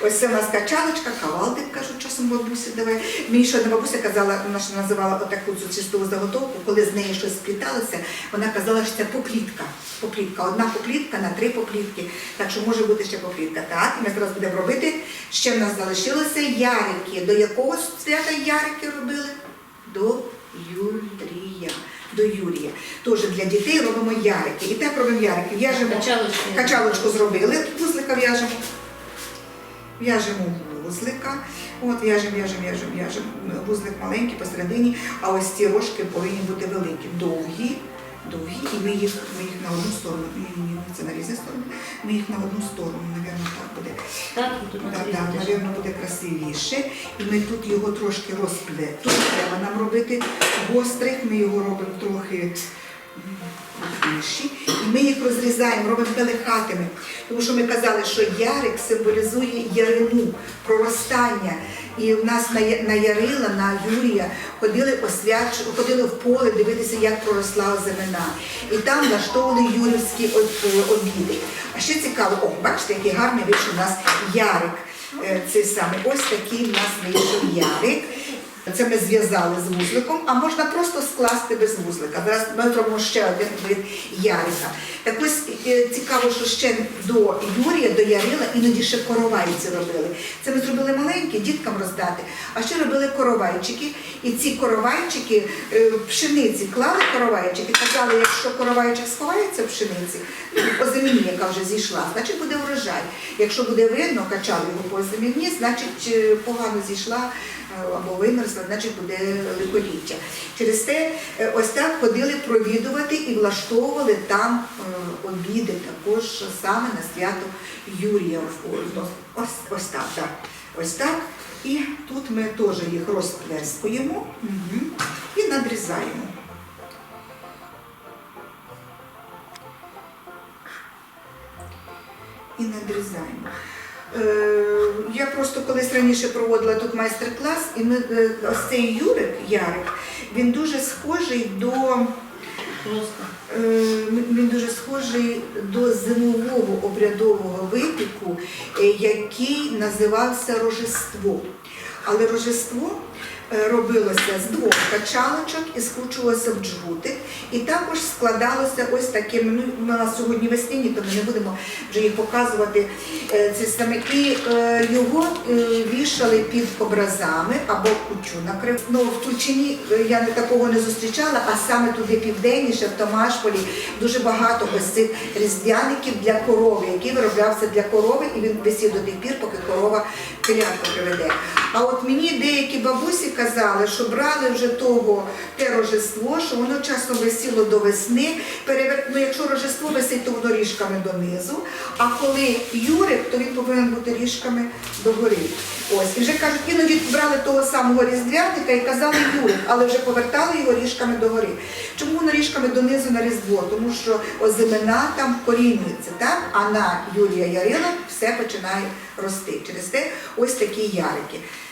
Ось це у нас качалочка, кавалдик, кажуть часом бабусі, давай. Мені ще одна бабуся казала, вона ще називала отаку цю заготовку, коли з неї щось спліталося, вона казала, що це поплітка. Поплітка, одна поплітка на три поплітки. Так що може бути ще поплітка. Так, і ми зараз будемо робити. Ще в нас залишилося ярики. До якого свята ярики робили? До Юрія. До Юрія. Теж для дітей робимо ярики. І так робимо ярики. В'яжемо Качалочки. Качалочку зробили, вузлика в'яжемо. В'яжемо вузлика. От в'яжемо, в'яжемо, в'яжемо, в'яжемо. Вузлик маленький посередині, а ось ці рожки повинні бути великі, довгі, довгі, і ми їх, ми їх на одну сторону. Ні, ні, ні, це на різні сторони. Ми їх на одну сторону, напевно, так буде. Так, тут Да, теж. буде красивіше. І ми тут його трошки розпле. Тут треба нам робити гострих, ми його робимо трохи більші. І ми їх розрізаємо, робимо пелехатими. Тому що ми казали, що ярик символізує ярину, проростання. І в нас на, Ярила, на Юрія ходили освяч, ходили в поле дивитися, як проросла озимина. І там влаштовували юрівські обіди. А ще цікаво, о, бачите, який гарний вийшов у нас ярик. Е, Цей самий. Ось такий в нас вийшов ярик. Це ми зв'язали з вузликом, а можна просто скласти без вузлика. Зараз ми зробимо ще один вид ярика. Так ось е, цікаво, що ще до Юрія, до Ярила іноді ще коровайці робили. Це ми зробили маленькі, діткам роздати, а ще робили коровайчики. І ці коровайчики е, пшениці клали коровайчики, казали, якщо коровайчик сховається в пшениці, ну, по землі, яка вже зійшла, значить буде врожай. Якщо буде видно, качали його по землі, значить е, погано зійшла або вимерзла, значить буде лихоліття. Через те ось так ходили провідувати і влаштовували там обіди також саме на свято Юрія. Ось, ось, так, так. Ось так. І тут ми теж їх розплескуємо і надрізаємо. і надрізаємо. Е, я просто колись раніше проводила тут майстер-клас, і ми е, ось цей Юрик, Ярик, він дуже схожий до Просто. е, він дуже схожий до зимового обрядового випіку, е, який називався Рожество. Але Рожество е, робилося з двох качалочок і скручувалося в джгутик. І також складалося ось таким, ну у нас сьогодні весняні, то ми не будемо вже їх показувати. Е, Ці саме і е, його вішали під образами або кучу накрив. Ну в Тульчині е, я такого не зустрічала, а саме туди південніше, в Томашполі, дуже багато ось цих різдвяників для корови, який вироблявся для корови, і він висів до тих пір, поки корова телятку приведе. А от мені деякі бабусі казали, що брали вже того те рожество, що воно часом висіло до весни. Ну, якщо рожество висить, то воно ріжками донизу. А коли Юрик, то він повинен бути ріжками догори. Ось і вже кажуть, іноді брали того самого різдвяника і казали Юрик, але вже повертали його ріжками догори. Чому воно ріжками донизу на різдво? Тому що озимина там корінюється, так? А на Юрія Ярила все починає рости. Через те ось такі ярики.